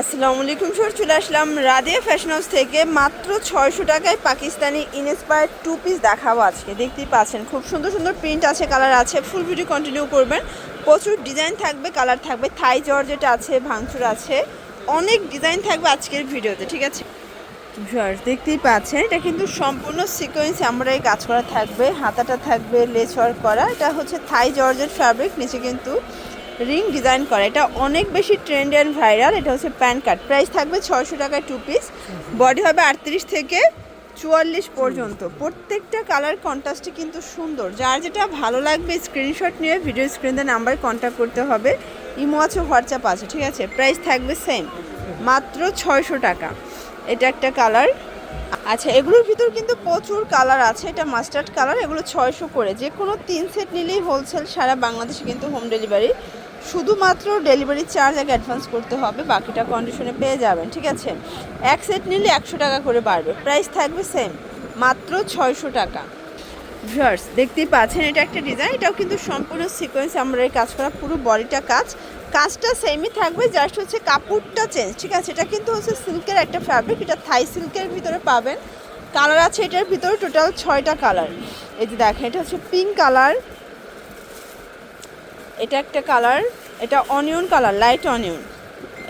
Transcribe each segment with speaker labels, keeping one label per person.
Speaker 1: আসসালামু আলাইকুম স্যার চলে আসলাম রাদিয়া ফ্যাশন হাউস থেকে। মাত্র ছয়শো টাকায় পাকিস্তানি ইনস্পায়ার টু পিস দেখাবো আজকে। দেখতেই পাচ্ছেন, খুব সুন্দর সুন্দর প্রিন্ট আছে কালার আছে ফুল ভিডিও কন্টিনিউ করবেন। প্রচুর ডিজাইন থাকবে কালার থাকবে থাই জর্জেট আছে, ভাঙচুর আছে। অনেক ডিজাইন থাকবে আজকের ভিডিওতে, ঠিক আছে? দেখতেই পাচ্ছেন, এটা কিন্তু সম্পূর্ণ সিকোয়েন্স আমরাই কাজ করা থাকবে, হাতাটা থাকবে লেস ওয়ার্ক করা। এটা হচ্ছে থাই জর্জেট ফ্যাব্রিক নিচে কিন্তু রিং ডিজাইন করা। এটা অনেক বেশি ট্রেন্ড অ্যান্ড ভাইরাল এটা হচ্ছে প্যান কার্ড। প্রাইস থাকবে ছয়শো টাকায় টু পিস বডি হবে আটত্রিশ থেকে চুয়াল্লিশ পর্যন্ত। প্রত্যেকটা কালার কন্ট্রাস্টে কিন্তু সুন্দর। যার যেটা ভালো লাগবে স্ক্রিনশট নিয়ে ভিডিও স্ক্রিনে নাম্বার কন্ট্যাক্ট করতে হবে। ইমো আছে হোয়াটসঅ্যাপ আছে, ঠিক আছে? প্রাইস থাকবে সেম মাত্র ছয়শো টাকা। এটা একটা কালার আচ্ছা এগুলোর ভিতর কিন্তু প্রচুর কালার আছে। এটা মাস্টার্ড কালার এগুলো ছয়শো করে। যে কোনো তিন সেট নিলেই হোলসেল সারা বাংলাদেশে কিন্তু হোম ডেলিভারি শুধুমাত্র ডেলিভারি চার্জ আগে অ্যাডভান্স করতে হবে, বাকিটা কন্ডিশনে পেয়ে যাবেন, ঠিক আছে? এক সেট নিলে একশো টাকা করে বাড়বে প্রাইস থাকবে সেম মাত্র ছয়শো টাকা। ভিউয়ার্স দেখতেই পাচ্ছেন এটা একটা ডিজাইন এটাও কিন্তু সম্পূর্ণ সিকোয়েন্স আমরা এই কাজ করা পুরো বডিটা কাজ। কাজটা সেমই থাকবে জাস্ট হচ্ছে কাপড়টা চেঞ্জ ঠিক আছে? এটা কিন্তু হচ্ছে সিল্কের একটা ফ্যাব্রিক এটা থাই সিল্কের ভিতরে পাবেন। কালার আছে এটার ভিতরে টোটাল ছয়টা কালার এই যে দেখেন, এটা হচ্ছে পিঙ্ক কালার এটা একটা কালার এটা অনিয়ন কালার লাইট অনিয়ন।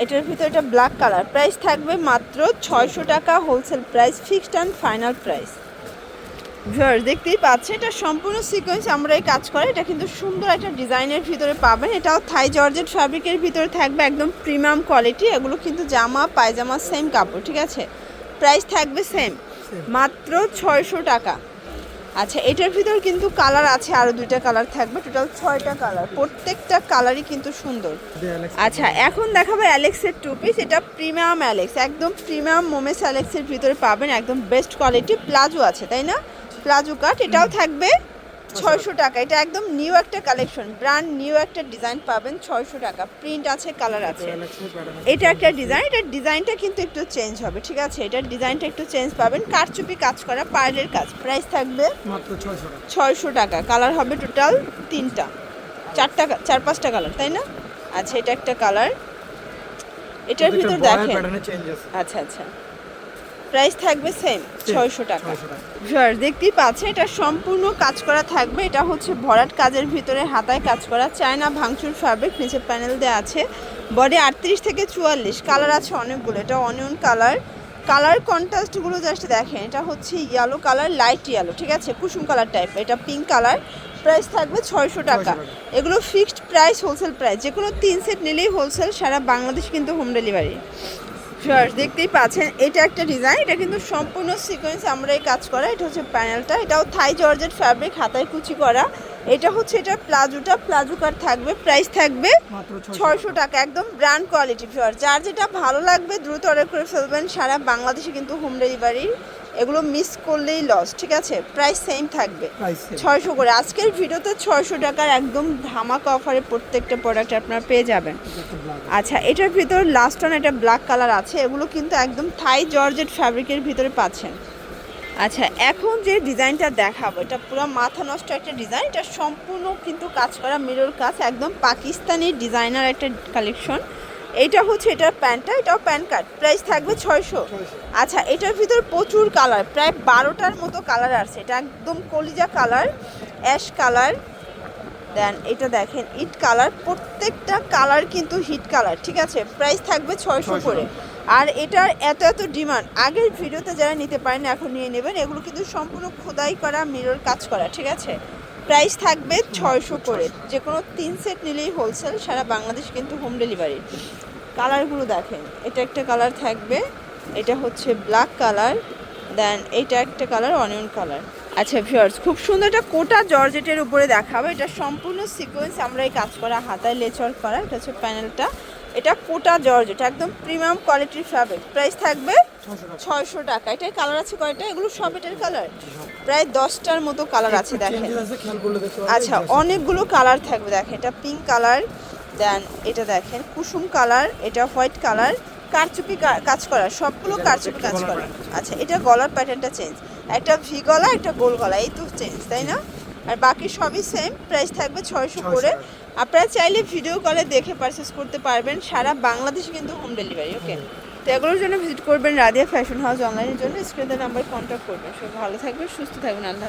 Speaker 1: এটার ভিতরে এটা ব্ল্যাক কালার। প্রাইস থাকবে মাত্র ছয়শো টাকা wholesale price fixed and final price viewers দেখতেই পাচ্ছেন এটা সম্পূর্ণ সিকোয়েন্স আমরা এই কাজ করে এটা কিন্তু সুন্দর একটা ডিজাইনের ভিতরে পাবেন। এটাও থাই জর্জেট ফ্যাব্রিকের ভিতরে থাকবে একদম প্রিমিয়াম কোয়ালিটি এগুলো কিন্তু জামা পায়জামা সেম কাপড় ঠিক আছে? প্রাইস থাকবে সেম মাত্র ছয়শো টাকা। আচ্ছা এটার ভিতর কিন্তু কালার আছে আরও দুইটা কালার থাকবে। টোটাল ছয়টা কালার প্রত্যেকটা কালারই কিন্তু সুন্দর। আচ্ছা এখন দেখাবো অ্যালেক্সের টু পিস এটা প্রিমিয়াম অ্যালেক্স একদম প্রিমিয়াম মোমেস অ্যালেক্সের ভিতরে পাবেন, একদম বেস্ট কোয়ালিটি প্লাজো আছে, তাই না? প্লাজো কাট এটাও থাকবে। ছয়শো টাকা। এটা একদম নিউ একটা কালেকশন ব্র্যান্ড নিউ একটা ডিজাইন পাবেন ছয়শো টাকা। প্রিন্ট আছে কালার আছে। এটা একটা ডিজাইন এটার ডিজাইনটা কিন্তু একটু চেঞ্জ হবে ঠিক আছে? এটার ডিজাইনটা একটু চেঞ্জ পাবেন। কারচুপি কাজ করা পার্লের কাজ। প্রাইস থাকবে
Speaker 2: ছয়শো টাকা।
Speaker 1: কালার হবে টোটাল তিনটা। চারটা চার পাঁচটা কালার তাই না? আচ্ছা এটা একটা কালার এটার ভিতর দেখেন। আচ্ছা আচ্ছা। প্রাইস থাকবে সেম ছয়শো টাকা। ভিউয়ার দেখতেই পাচ্ছেন এটা সম্পূর্ণ কাজ করা থাকবে। এটা হচ্ছে ভরাট কাজের ভিতরে হাতায় কাজ করা চায়না ভাঙচুর ফ্যাব্রিক নিচে প্যানেল দেওয়া আছে। বডি আটত্রিশ থেকে চুয়াল্লিশ কালার আছে অনেকগুলো এটা অনিয়ন কালার কালার কন্ট্রাস্টগুলো জাস্ট দেখেন এটা হচ্ছে ইয়েলো কালার লাইট ইয়েলো ঠিক আছে? কুসুম কালার টাইপ এটা পিঙ্ক কালার প্রাইস থাকবে ছয়শো টাকা।
Speaker 2: 600 টাকা।
Speaker 1: এগুলো ফিক্সড প্রাইস হোলসেল প্রাইস যে কোনো তিন সেট নিলেই হোলসেল সারা বাংলাদেশ কিন্তু হোম ডেলিভারি দেখতেই পাচ্ছেন, এটা একটা ডিজাইন এটা কিন্তু সম্পূর্ণ সিকোয়েন্স আমরা এই কাজ করা, এটা হচ্ছে প্যানেলটা এটাও থাই জর্জেট ফ্যাব্রিক হাতায় কুচি করা। এটা হচ্ছে এটা প্লাজোটা প্লাজো কাট থাকবে প্রাইস থাকবে
Speaker 2: ছয়শো
Speaker 1: টাকা। একদম ব্র্যান্ড কোয়ালিটি ফিওর যার যেটা ভালো লাগবে দ্রুত অর্ডার করে ফেলবেন সারা বাংলাদেশে কিন্তু হোম ডেলিভারি এগুলো মিস করলেই লস ঠিক আছে? প্রাইস সেম থাকবে। ছয়শো করে। আজকের ভিডিওতে ছয়শো টাকার একদম ধামাকা অফারে প্রত্যেকটা প্রোডাক্ট আপনারা পেয়ে যাবেন। আচ্ছা এটার ভিতর লাস্ট অন এটা ব্ল্যাক কালার আছে এগুলো কিন্তু একদম থাই জর্জেট ফ্যাব্রিকের ভিতরে পাচ্ছেন। আচ্ছা এখন যে ডিজাইনটা দেখাবো এটা পুরো মাথা নষ্ট একটা ডিজাইন এটা সম্পূর্ণ কিন্তু কাজ করা মিরর কাজ একদম পাকিস্তানি ডিজাইনার একটা কালেকশন এটা হচ্ছে এটার প্যান্টটা এটাও প্যান্ট কার্ড প্রাইস থাকবে ছয়শো। আচ্ছা এটার ভিতর প্রচুর কালার প্রায় বারোটার মতো কালার আছে এটা একদম কলিজা কালার অ্যাশ কালার দেন এটা দেখেন ইট কালার প্রত্যেকটা কালার কিন্তু হিট কালার ঠিক আছে? প্রাইস থাকবে ছয়শো। করে। আর এটার এত এত ডিমান্ড। আগের ভিডিওতে যারা নিতে পারেন, এখন নিয়ে নেবেন। এগুলো কিন্তু সম্পূর্ণ খোদাই করা মিরর কাজ করা, ঠিক আছে? প্রাইস থাকবে ছয়শো করে। যে কোনো তিন সেট নিলেই হোলসেল সারা বাংলাদেশ কিন্তু হোম ডেলিভারি কালারগুলো দেখেন। এটা একটা কালার থাকবে। এটা হচ্ছে ব্ল্যাক কালার দেন এটা একটা কালার অনিয়ন কালার আচ্ছা ভিউয়ার্স খুব সুন্দর একটা কোটা জর্জেটের উপরে দেখাবো। এটা সম্পূর্ণ সিকোয়েন্স আমরা এই কাজ করা, হাতায় লেচর করা। এটা হচ্ছে প্যানেলটা এটা কোটা জর্জেট একদম প্রিমিয়াম কোয়ালিটির ফ্যাব্রিক। প্রাইস থাকবে
Speaker 2: ছয়শো টাকা।
Speaker 1: এটার কালার আছে কয়টা? এগুলো সব এটার কালার প্রায় দশটার মতো কালার আছে দেখেন। আচ্ছা অনেকগুলো কালার থাকবে দেখেন। এটা পিঙ্ক কালার দেন এটা দেখেন কুসুম কালার এটা হোয়াইট কালার কারচুপি কাজ করা সবগুলো কারচুপি কাজ করা। আচ্ছা এটা গলার প্যাটার্নটা চেঞ্জ একটা ভি গলা একটা গোল গলা এই তো চেঞ্জ তাই না? আর বাকি সবই সেম প্রাইস থাকবে ছয়শো করে। আপনারা চাইলে ভিডিও কলে দেখে পারচেস করতে পারবেন। সারা বাংলাদেশে কিন্তু হোম ডেলিভারি ওকে তো এগুলোর জন্য ভিজিট করবেন রাধিয়া ফ্যাশন হাউস অনলাইনের জন্য। স্ক্রিনের নাম্বার কন্ট্যাক্ট করবেন। সব ভালো থাকবেন, সুস্থ থাকবেন, আল্লাহ।